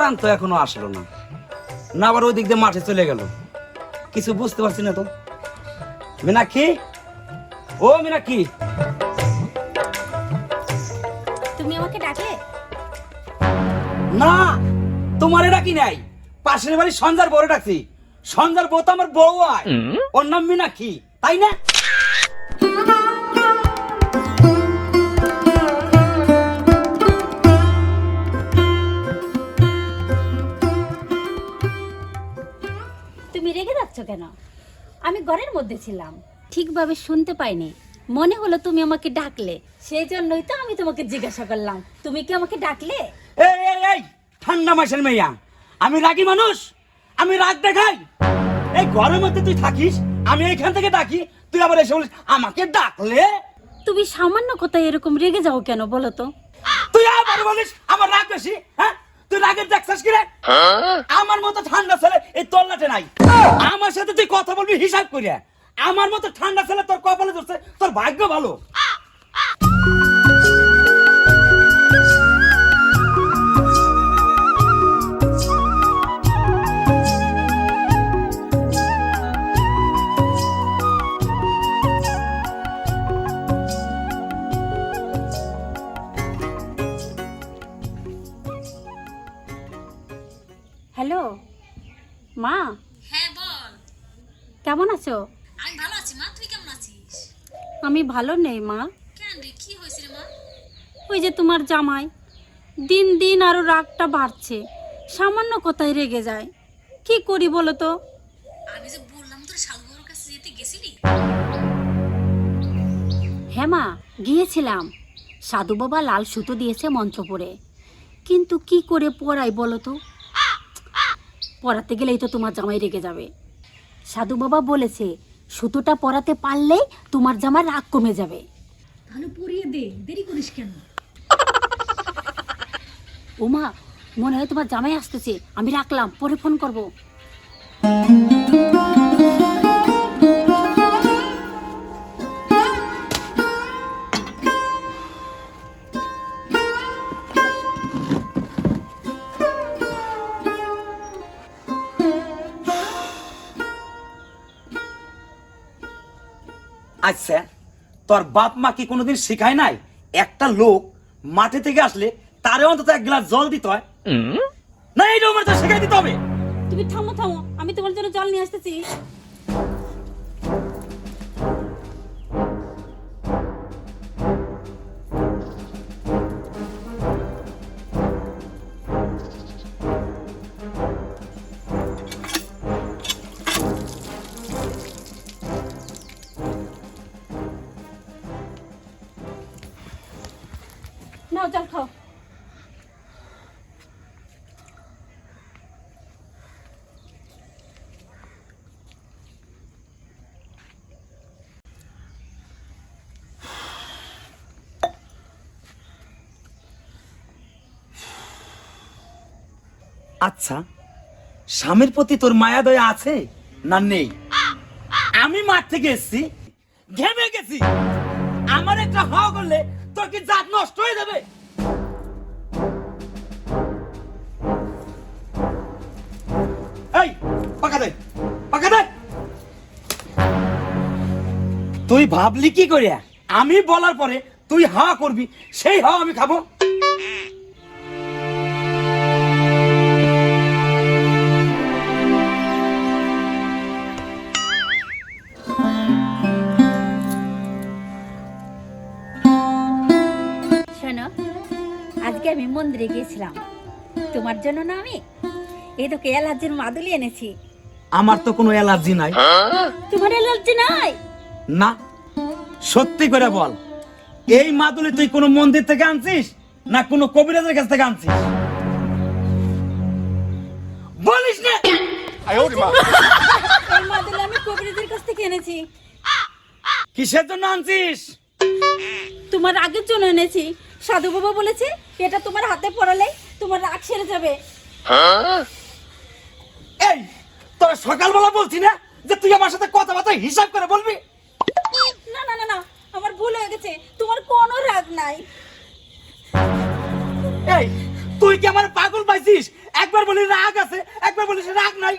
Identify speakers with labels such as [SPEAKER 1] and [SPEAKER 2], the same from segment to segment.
[SPEAKER 1] হারান তো এখনও আসলো না। না আবার ওই দিক দিয়ে মাঠে চলে গেল। কিছু বুঝতে পারছি না তো। মিনাক্ষী? ও মিনাক্ষী!
[SPEAKER 2] তুমি আমাকে ডাকলে?
[SPEAKER 1] না তোমার এটা কি নাই। পাশের বাড়ি সঞ্জার বড় ডাকছি। সঞ্জার বউ তো আমার বউ আয় ওর নাম মিনাক্ষী তাই না?
[SPEAKER 2] কেন? আমি ঘরের মধ্যে ছিলাম ঠিকভাবে শুনতে পাইনি। মনে হলো তুমি আমাকে ডাকলে সেই জন্যই তো আমি তোমাকে জিজ্ঞাসা করলাম। তুমি কি আমাকে ডাকলে?
[SPEAKER 1] এই এই এই ঠান্ডা মাসের মেয়া আমি রাগি মানুষ আমি রাগ দেখাই। এই ঘরের মধ্যে তুই থাকিস আমি এইখান থেকে ডাকি তুই আবার এসে বলিস আমাকে ডাকলে?
[SPEAKER 2] তুমি সামান্য কথায় এরকম রেগে যাও কেন বলো তো?
[SPEAKER 1] তুই আবার বলিস আমার রাগ বেশি হ্যাঁ? তুই আগে দেখছিস কি আমার মতো ঠান্ডা ছেলে এই তল্লাটে নাই। আমার সাথে তুই কথা বলবি হিসাব করিয়া। আমার মতো ঠান্ডা ছেলে তোর কপালে ধরছে, তোর ভাগ্য ভালো।
[SPEAKER 3] ভালো
[SPEAKER 2] নেই মা। ওই যে তোমার জামাই দিন দিন আরও রাগটা বাড়ছে সামান্য কথায় রেগে যায়। কি করি বলো তো?
[SPEAKER 3] আমি যে বললাম তোর সাধুবাবুর কাছে যেতে গেছিলি?
[SPEAKER 2] হ্যাঁ মা গিয়েছিলাম। সাধু বাবা লাল সুতো দিয়েছে মঞ্চ পড়ে কিন্তু কি করে পড়াই বলো তো? পড়াতে গেলেই তো তোমার জামাই রেগে যাবে। সাধু বাবা বলেছে সুতোটা পরাতে পারলেই তোমার জামার রাগ কমে যাবে।
[SPEAKER 3] তাহলে পরিয়ে দে দেরি করিস কেন?
[SPEAKER 2] ওমা মনে হয় তোমার জামাই আসতেছে আমি রাখলাম পরে ফোন করব।
[SPEAKER 1] আচ্ছা তোর বাপ মা কি কোনোদিন শিখায় নাই? একটা লোক মাঠে থেকে আসলে তারে অন্তত এক গ্লাস জল দিতে হয়। না এই আমার তো শিখাই দিতে হবে।
[SPEAKER 2] তুমি থামো থামো। আমি তোমার জন্য জল নিয়ে আসতেছি। নাও জল খাও।
[SPEAKER 1] আচ্ছা স্বামীর প্রতি তোর মায়া দয়া আছে না নেই? আমি মাঠ থেকে এসেছি, ঘেমে গেছি। আমার একটা হাওয়া করলে তোর কি জাত নষ্ট হয়ে যাবে? এই, পাকা দে পাকা দে। তুই ভাবলি কি করিয়া? আমি বলার পরে তুই হা করবি, সেই হা আমি খাব।
[SPEAKER 2] মন্দিরে গিয়েছিলাম। তোমার জন্য না আমি? এই তো এলার্জির মাদুলি এনেছি।
[SPEAKER 1] আমার তো কোনো অ্যালার্জি নাই।
[SPEAKER 2] তোমার এলার্জি নাই?
[SPEAKER 1] না। সত্যি করে বল এই মাদুলি তুই কোনো মন্দির থেকে আনছিস না কোনো কবিরাজের কাছ থেকে আনছিস? বলিস না!
[SPEAKER 2] এই মাদুলি আমি কবিরাজের কাছ থেকে এনেছি।
[SPEAKER 1] কিসের জন্য আনছিস?
[SPEAKER 2] তোমার রাগের জন্য এনেছি। সাধু বাবা বলেছে এটা তোমার হাতে পড়ালে তোমার রাগ সেরে যাবে।
[SPEAKER 1] এই তোরা সকালবেলা বলছি না যে তুই আমার সাথে কথাবার্তা হিসাব করে বলবি?
[SPEAKER 2] না না না না আমার ভুল হয়ে গেছে। তোমার কোনো রাগ নাই।
[SPEAKER 1] এই তুই কি আমার পাগল পাইছিস? একবার বলি রাগ আছে একবার বলি সে রাগ নাই।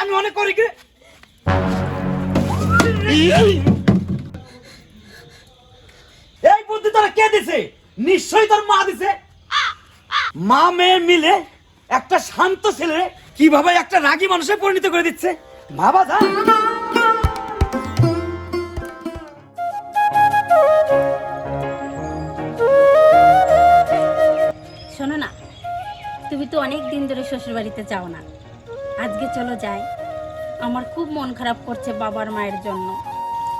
[SPEAKER 1] আমি অনেক করি কি? এই বুদ্ধি তোরা কে দিছে? নিশ্চয়ই তোর মা দিছে। মা মেয়ে মিলে একটা শান্ত ছেলে কীভাবে একটা রাগী মানুষে পরিণত করে দিচ্ছে? ভাবা যা
[SPEAKER 2] শোনো না, তুমি তো অনেক দিন ধরে শ্বশুর বাড়িতে যাও না। আজকে চলো যাই। আমার খুব মন খারাপ করছে বাবার মায়ের জন্য।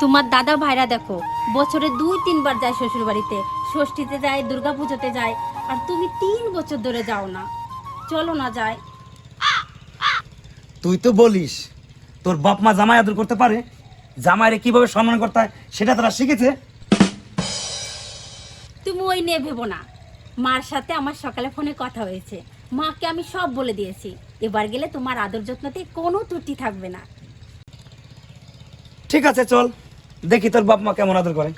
[SPEAKER 2] তোমার দাদা ভাইরা দেখো, বছরে দুই তিনবার যায় শ্বশুর বাড়িতে ষষ্ঠীতে যায় দুর্গা পুজোতে যায় আর তুমি তিন বছর ধরে যাও না। চলো না যায়
[SPEAKER 1] তুই তো বলিস তোর বাপ মা জামাই আদর করতে পারে জামাইরে কীভাবে সম্মান করতে হয় সেটা তারা শিখেছে।
[SPEAKER 2] তুমি ওই নিয়ে ভেবো না। মার সাথে আমার সকালে ফোনে কথা হয়েছে। মাকে আমি সব বলে দিয়েছি। এবার গেলে তোমার আদর যত্নতে কোনো ত্রুটি থাকবে না।
[SPEAKER 1] ঠিক আছে চল। দেখি তোর বাপ মা কেমন আদর করে।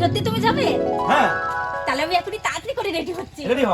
[SPEAKER 2] সত্যি তুমি যাবে?
[SPEAKER 1] হ্যাঁ।
[SPEAKER 2] তাহলে আমি এখনই তাড়াতাড়ি করে রেডি হচ্ছি।
[SPEAKER 1] রেডি হ।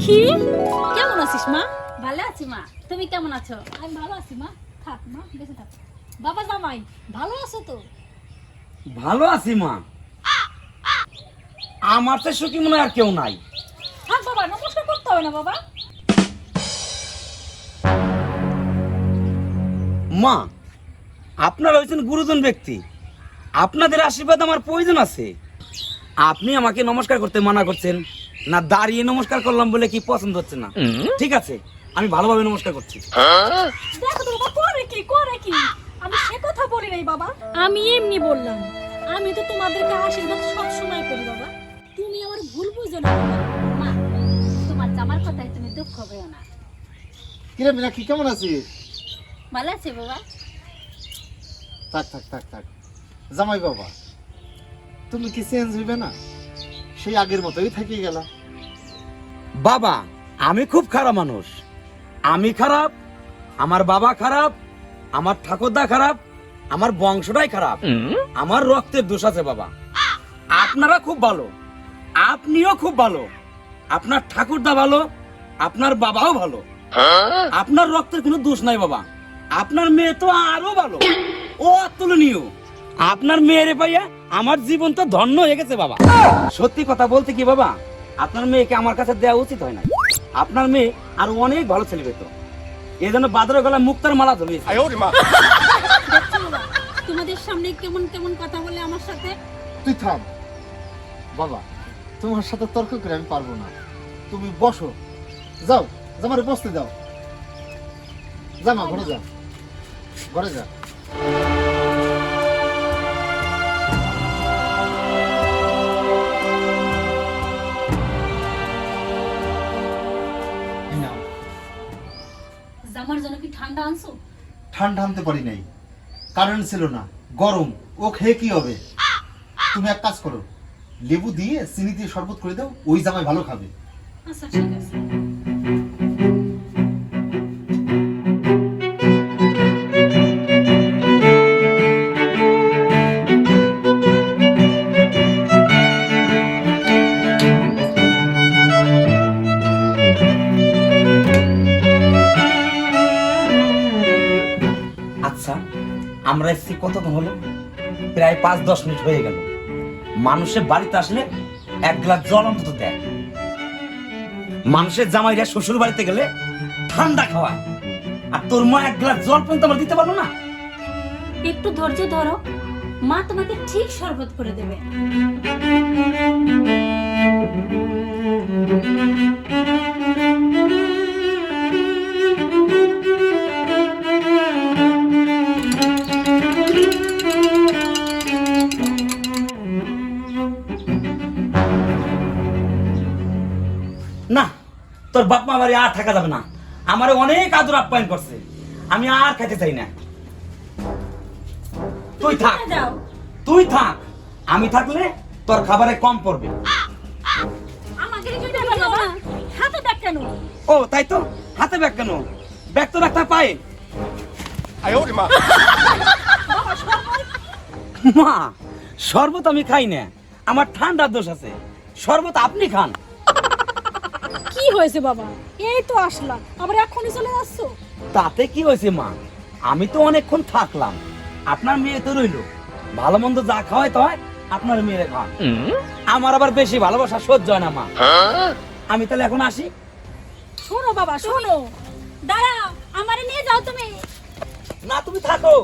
[SPEAKER 3] মা কেমন আছিস মা?
[SPEAKER 2] ভালো আছি মা। তুমি কেমন আছো?
[SPEAKER 3] আমি ভালো আছি মা। থাক মা বেঁচে থাক। বাবা জামাই ভালো আছো তো?
[SPEAKER 1] ভালো আছি মা। আমার তো সুখী মনে হয় আর কেউ নাই।
[SPEAKER 3] থাক বাবা নমস্কার করতে হবে না বাবা।
[SPEAKER 1] মা আপনারা হয়েছেন গুরুজন ব্যক্তি। আপনাদের আশীর্বাদ আমার প্রয়োজন আছে। আপনি আমাকে নমস্কার করতে মানা করছেন। না দাঁড়িয়ে নমস্কার করলাম বলে কি পছন্দ হচ্ছে না? ঠিক আছে আমি ভালোভাবে নমস্কার করছি।
[SPEAKER 3] দেখো তো বাবা করে কি করে কি? আমি সে কথা বলি নাই বাবা। আমি এমনি বললাম আমি তো তোমাদেরকে আশীর্বাদ সব সময় করি বাবা। তুমি আমার ভুল বুঝো না
[SPEAKER 2] মা তোমার জামার কথায় তুমি দুঃখ পেও না।
[SPEAKER 4] কিরে মীনাক্ষী কেমন আছিস?
[SPEAKER 2] ভালো আছে বাবা।
[SPEAKER 4] থাক থাক থাক থাক। জামাই বাবা তুমি কি চেঞ্জ হইবে না? সেই আগের মতোই থাকি গেলা
[SPEAKER 1] বাবা আমি খুব খারাপ মানুষ। আমি খারাপ আমার বাবা খারাপ আমার ঠাকুরদা খারাপ আমার বংশটাই খারাপ। আমার রক্তের দোষ আছে বাবা। আপনারা খুব ভালো আপনিও খুব ভালো। আপনার ঠাকুরদা ভালো আপনার বাবাও ভালো। আপনার রক্তের কোনো দোষ নাই বাবা। আপনার মেয়ে তো আরও ভালো। ও অতুলনীয়। আপনার মেয়েরে পাইয়া আমার জীবন তো ধন্য হয়ে গেছে বাবা। সত্যি কথা বলতে কি বাবা? আপনার মেয়েকে আমার কাছে দেওয়া উচিত হয় না আপনার মেয়ে আরও অনেক ভালো ছেলে পেত। এই জন্য বাদরের গলায় মুক্তার মালা ধরিয়েছে।
[SPEAKER 2] তোমাদের সামনে কেমন কেমন কথা বলে আমার সাথে?
[SPEAKER 4] তুই থাম। বাবা তোমার সাথে তর্ক করে আমি পারব না। তুমি বসো। যাও জামারে বসতে দাও। জামা ঘরে যা। ঘরে যা।
[SPEAKER 3] জামার জন্য কি ঠান্ডা আনছো?
[SPEAKER 4] ঠান্ডা আনতে পারি নাই। কারেন্ট ছিল না গরম। ও খেয়ে কি হবে? তুমি এক কাজ করো লেবু দিয়ে চিনি দিয়ে শরবত করে দাও ওই জামাই ভালো খাবে।
[SPEAKER 3] আচ্ছা ঠিক আছে।
[SPEAKER 1] কতক্ষণ হলো। প্রায় পাঁচ, দশ মিনিট হয়ে গেল। মানুষের বাড়িতে আসলে এক গ্লাস জল অন্তত দেয়। মানুষের জামাইরা শ্বশুর বাড়িতে গেলে ঠান্ডা খাওয়ায়। আর তোর মা এক গ্লাস জল পর্যন্ত আমরা দিতে পারল না?
[SPEAKER 2] একটু ধৈর্য ধরো। মা তোমাকে ঠিক শরবত করে দেবে।
[SPEAKER 1] বাপ মা বাড়ি আর থাকা যাবে না। আমার অনেক আদর আপ্যায়ন করছে। আমি আর খেতে চাই না। তুই থাক। তুই থাক। আমি থাকলে তোর খাবারে কম পড়বে। ও তাই তো। হাতে ব্যাগ কেন? ব্যাগ তো রাখতে পায়ে। মা শরবত আমি খাই না। আমার ঠান্ডার দোষ আছে। শরবত আপনি খান।
[SPEAKER 3] হয়েছে বাবা? এই তো আসলাম। আবার এখনই চলে যাচ্ছো?
[SPEAKER 1] তাতে কি হয়েছে মা? আমি তো অনেকক্ষণ থাকলাম। আপনার মেয়ে তো রইল। ভালো মন্দ যা খাওয়াই তো হয় আপনার মেয়ে খান আমার আবার বেশি ভালোবাসা সহ্য হয় না মা। আমি তাহলে এখন আসি?
[SPEAKER 3] শোনো বাবা শোনো।
[SPEAKER 2] দাঁড়াও আমারে নিয়ে যাও তুমি।
[SPEAKER 1] না তুমি থাকো।